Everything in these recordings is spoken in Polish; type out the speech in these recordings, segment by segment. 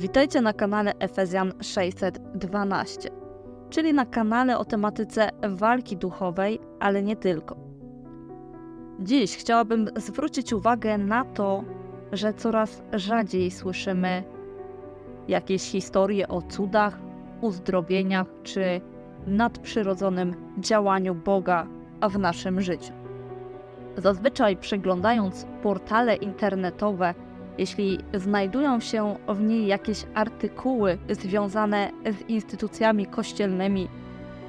Witajcie na kanale Efezjan 612, czyli na kanale o tematyce walki duchowej, ale nie tylko. Dziś chciałabym zwrócić uwagę na to, że coraz rzadziej słyszymy jakieś historie o cudach, uzdrowieniach czy nadprzyrodzonym działaniu Boga w naszym życiu. Zazwyczaj przeglądając portale internetowe, jeśli znajdują się w niej jakieś artykuły związane z instytucjami kościelnymi,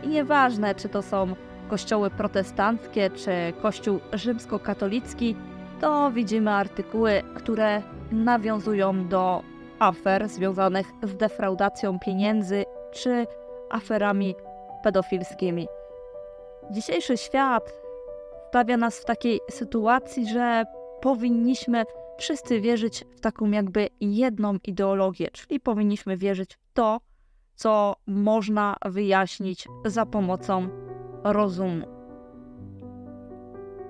i nieważne czy to są kościoły protestanckie czy kościół rzymskokatolicki, to widzimy artykuły, które nawiązują do afer związanych z defraudacją pieniędzy czy aferami pedofilskimi. Dzisiejszy świat stawia nas w takiej sytuacji, że powinniśmy wszyscy wierzyć w taką jakby jedną ideologię, czyli powinniśmy wierzyć w to, co można wyjaśnić za pomocą rozumu.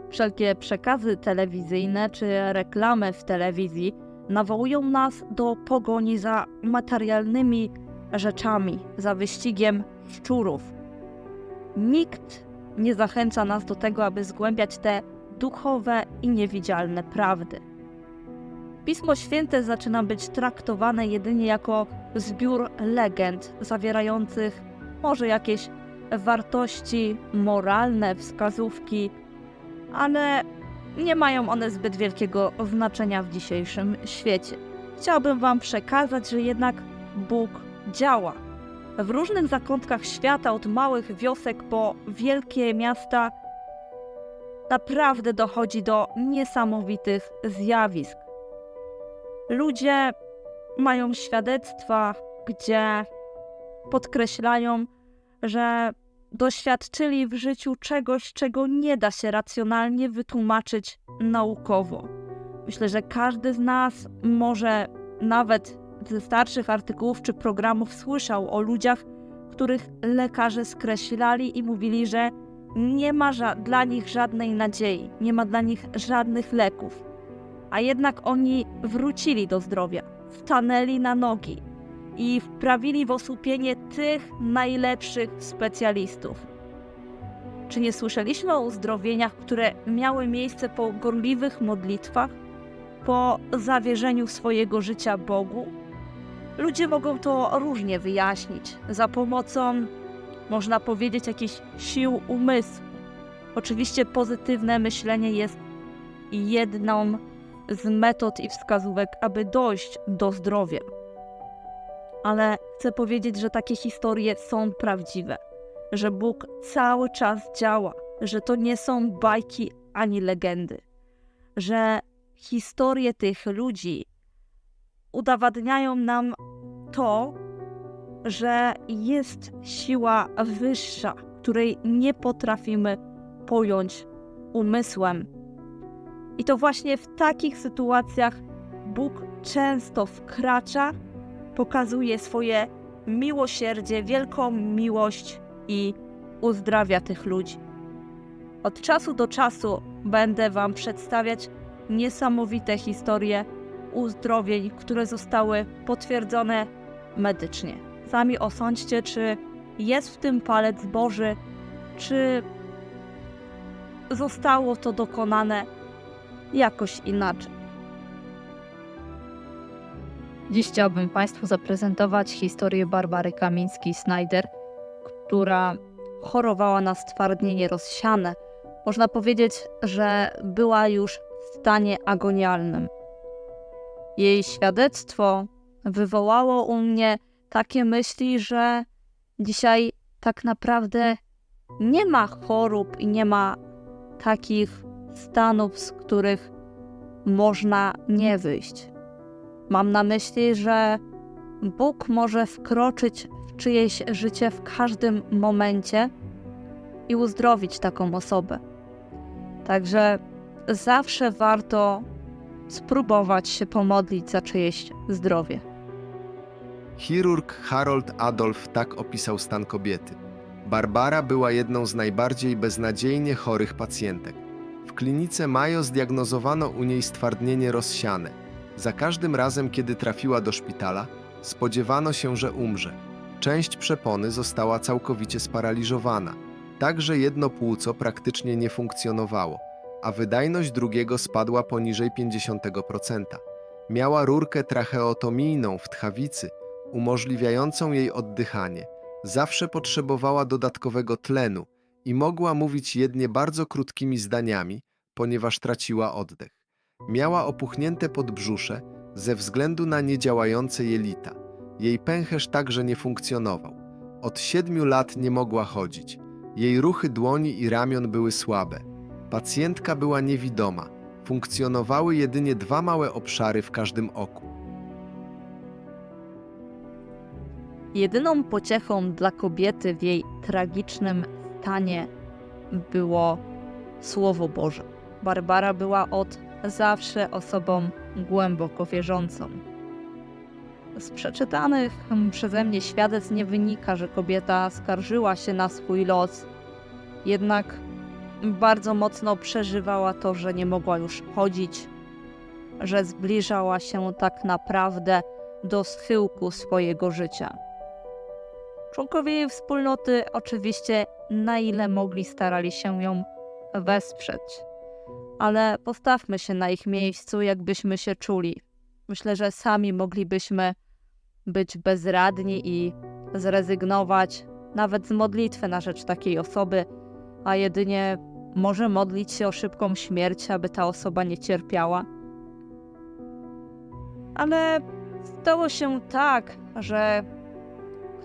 Wszelkie przekazy telewizyjne czy reklamy w telewizji nawołują nas do pogoni za materialnymi rzeczami, za wyścigiem szczurów. Nikt nie zachęca nas do tego, aby zgłębiać te duchowe i niewidzialne prawdy. Pismo Święte zaczyna być traktowane jedynie jako zbiór legend zawierających może jakieś wartości moralne, wskazówki, ale nie mają one zbyt wielkiego znaczenia w dzisiejszym świecie. Chciałabym Wam przekazać, że jednak Bóg działa. W różnych zakątkach świata, od małych wiosek po wielkie miasta, naprawdę dochodzi do niesamowitych zjawisk. Ludzie mają świadectwa, gdzie podkreślają, że doświadczyli w życiu czegoś, czego nie da się racjonalnie wytłumaczyć naukowo. Myślę, że każdy z nas może nawet ze starszych artykułów czy programów słyszał o ludziach, których lekarze skreślali i mówili, że nie ma dla nich żadnej nadziei, nie ma dla nich żadnych leków. A jednak oni wrócili do zdrowia, stanęli na nogi i wprawili w osłupienie tych najlepszych specjalistów. Czy nie słyszeliśmy o uzdrowieniach, które miały miejsce po gorliwych modlitwach, po zawierzeniu swojego życia Bogu? Ludzie mogą to różnie wyjaśnić za pomocą, można powiedzieć, jakichś sił umysłu. Oczywiście pozytywne myślenie jest jedną z metod i wskazówek, aby dojść do zdrowia. Ale chcę powiedzieć, że takie historie są prawdziwe, że Bóg cały czas działa, że to nie są bajki ani legendy, że historie tych ludzi udowadniają nam to, że jest siła wyższa, której nie potrafimy pojąć umysłem. I to właśnie w takich sytuacjach Bóg często wkracza, pokazuje swoje miłosierdzie, wielką miłość i uzdrawia tych ludzi. Od czasu do czasu będę Wam przedstawiać niesamowite historie uzdrowień, które zostały potwierdzone medycznie. Sami osądźcie, czy jest w tym palec Boży, czy zostało to dokonane jakoś inaczej. Dziś chciałbym Państwu zaprezentować historię Barbary Kamińskiej-Snyder, która chorowała na stwardnienie rozsiane. Można powiedzieć, że była już w stanie agonialnym. Jej świadectwo wywołało u mnie takie myśli, że dzisiaj tak naprawdę nie ma chorób i nie ma takich stanów, z których można nie wyjść. Mam na myśli, że Bóg może wkroczyć w czyjeś życie w każdym momencie i uzdrowić taką osobę. Także zawsze warto spróbować się pomodlić za czyjeś zdrowie. Chirurg Harold Adolf tak opisał stan kobiety. Barbara była jedną z najbardziej beznadziejnie chorych pacjentek. W klinice Mayo zdiagnozowano u niej stwardnienie rozsiane. Za każdym razem, kiedy trafiła do szpitala, Spodziewano się, że umrze. Część przepony została całkowicie sparaliżowana, tak że jedno płuco praktycznie nie funkcjonowało, a wydajność drugiego spadła poniżej 50%. Miała rurkę tracheotomijną w tchawicy, umożliwiającą jej oddychanie. Zawsze potrzebowała dodatkowego tlenu i mogła mówić jedynie bardzo krótkimi zdaniami, ponieważ traciła oddech. Miała opuchnięte podbrzusze ze względu na niedziałające jelita. Jej pęcherz także nie funkcjonował. Od siedmiu lat nie mogła chodzić. Jej ruchy dłoni i ramion były słabe. Pacjentka była niewidoma. Funkcjonowały jedynie dwa małe obszary w każdym oku. Jedyną pociechą dla kobiety w jej tragicznym stanie było Słowo Boże. Barbara była od zawsze osobą głęboko wierzącą. Z przeczytanych mm, przeze mnie świadectw nie wynika, że kobieta skarżyła się na swój los, jednak bardzo mocno przeżywała to, że nie mogła już chodzić, że zbliżała się tak naprawdę do schyłku swojego życia. Członkowie jej wspólnoty oczywiście na ile mogli starali się ją wesprzeć. Ale postawmy się na ich miejscu, jakbyśmy się czuli. Myślę, że sami moglibyśmy być bezradni i zrezygnować nawet z modlitwy na rzecz takiej osoby, a jedynie może modlić się o szybką śmierć, aby ta osoba nie cierpiała. Ale stało się tak, że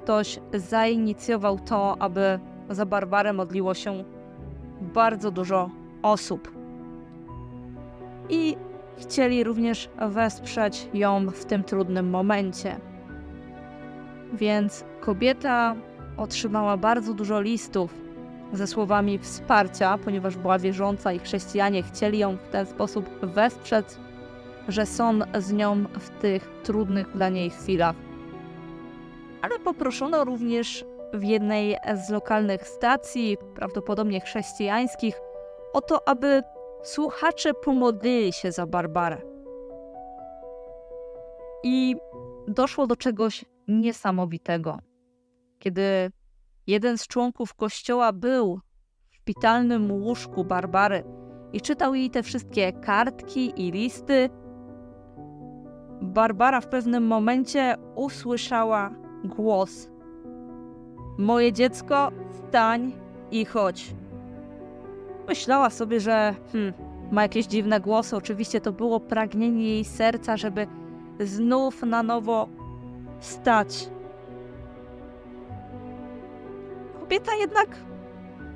ktoś zainicjował to, aby za Barbarę modliło się bardzo dużo osób. I chcieli również wesprzeć ją w tym trudnym momencie. Więc kobieta otrzymała bardzo dużo listów ze słowami wsparcia, ponieważ była wierząca i chrześcijanie chcieli ją w ten sposób wesprzeć, że są z nią w tych trudnych dla niej chwilach ale poproszono również w jednej z lokalnych stacji, prawdopodobnie chrześcijańskich, o to, aby słuchacze pomodlili się za Barbarę. I doszło do czegoś niesamowitego. Kiedy jeden z członków kościoła był w szpitalnym łóżku Barbary i czytał jej te wszystkie kartki i listy, Barbara w pewnym momencie usłyszała głos. Moje dziecko, stań i chodź. Myślała sobie, że hmm, ma jakieś dziwne głosy. Oczywiście to było pragnienie jej serca, żeby znów na nowo stać. Kobieta jednak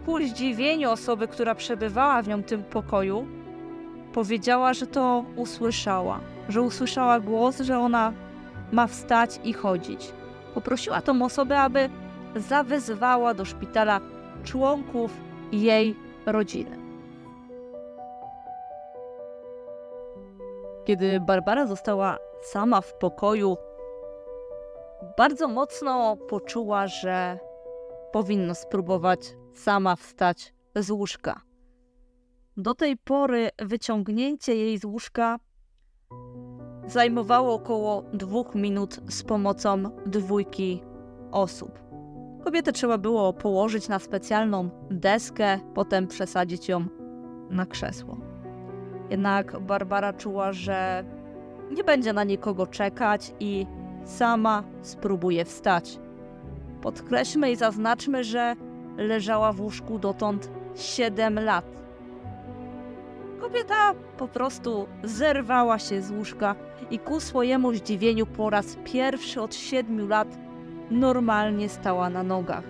ku zdziwieniu osoby, która przebywała w nią tym pokoju, powiedziała, że to usłyszała, że usłyszała głos, że ona ma wstać i chodzić. Poprosiła tą osobę, aby zawezwała do szpitala członków jej rodziny. Kiedy Barbara została sama w pokoju, bardzo mocno poczuła, że powinno spróbować sama wstać z łóżka. Do tej pory wyciągnięcie jej z łóżka zajmowało około dwóch minut z pomocą dwójki osób. Kobietę trzeba było położyć na specjalną deskę, potem przesadzić ją na krzesło. Jednak Barbara czuła, że nie będzie na nikogo czekać i sama spróbuje wstać. Podkreślmy i zaznaczmy, że leżała w łóżku dotąd 7 lat. Kobieta po prostu zerwała się z łóżka i ku swojemu zdziwieniu po raz pierwszy od 7 lat normalnie stała na nogach.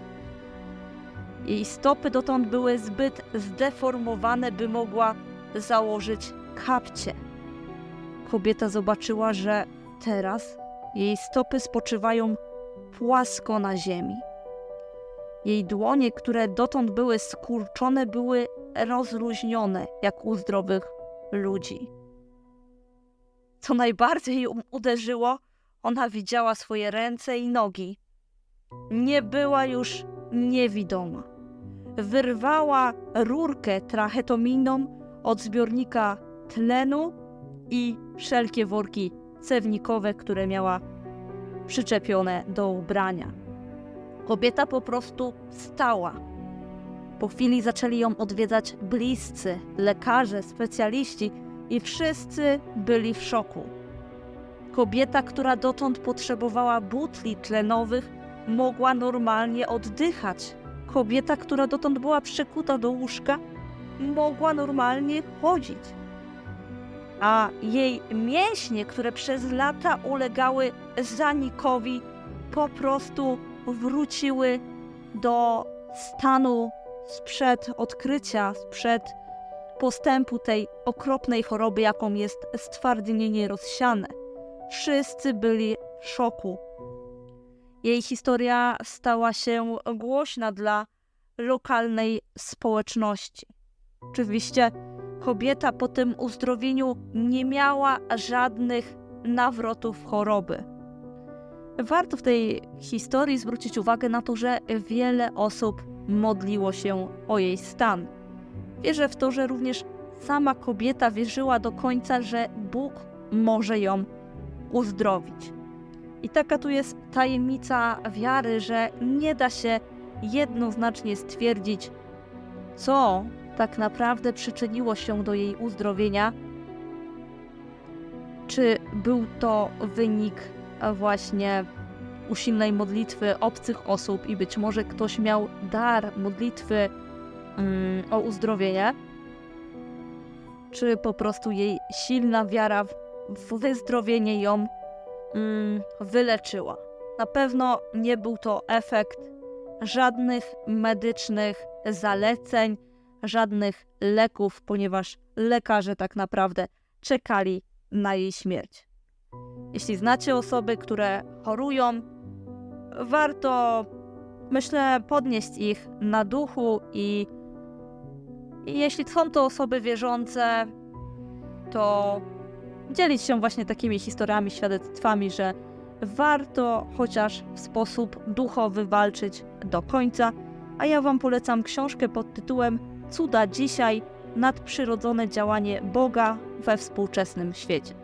Jej stopy dotąd były zbyt zdeformowane, by mogła założyć kapcie. Kobieta zobaczyła, że teraz jej stopy spoczywają płasko na ziemi. Jej dłonie, które dotąd były skurczone, były rozluźnione, jak u zdrowych ludzi. Co najbardziej ją uderzyło, ona widziała swoje ręce i nogi. Nie była już niewidoma. Wyrwała rurkę trachetominą od zbiornika tlenu i wszelkie worki cewnikowe, które miała przyczepione do ubrania. Kobieta po prostu stała. Po chwili zaczęli ją odwiedzać bliscy, lekarze, specjaliści i wszyscy byli w szoku. Kobieta, która dotąd potrzebowała butli tlenowych, mogła normalnie oddychać. Kobieta, która dotąd była przykuta do łóżka, mogła normalnie chodzić. A jej mięśnie, które przez lata ulegały zanikowi, po prostu wróciły do stanu sprzed odkrycia, sprzed postępu tej okropnej choroby, jaką jest stwardnienie rozsiane. Wszyscy byli w szoku. Jej historia stała się głośna dla lokalnej społeczności. Oczywiście kobieta po tym uzdrowieniu nie miała żadnych nawrotów choroby. Warto w tej historii zwrócić uwagę na to, że wiele osób modliło się o jej stan. Wierzę w to, że również sama kobieta wierzyła do końca, że Bóg może ją uzdrowić. I taka tu jest tajemnica wiary, że nie da się jednoznacznie stwierdzić, co tak naprawdę przyczyniło się do jej uzdrowienia. Czy był to wynik właśnie usilnej modlitwy obcych osób i być może ktoś miał dar modlitwy mm, o uzdrowienie, czy po prostu jej silna wiara w, w wyzdrowienie ją mm, wyleczyła. Na pewno nie był to efekt żadnych medycznych zaleceń, żadnych leków, ponieważ lekarze tak naprawdę czekali na jej śmierć. Jeśli znacie osoby, które chorują, warto, myślę, podnieść ich na duchu i, i jeśli są to osoby wierzące, to dzielić się właśnie takimi historiami, świadectwami, że warto chociaż w sposób duchowy walczyć do końca. A ja Wam polecam książkę pod tytułem Cuda dzisiaj nadprzyrodzone działanie Boga we współczesnym świecie.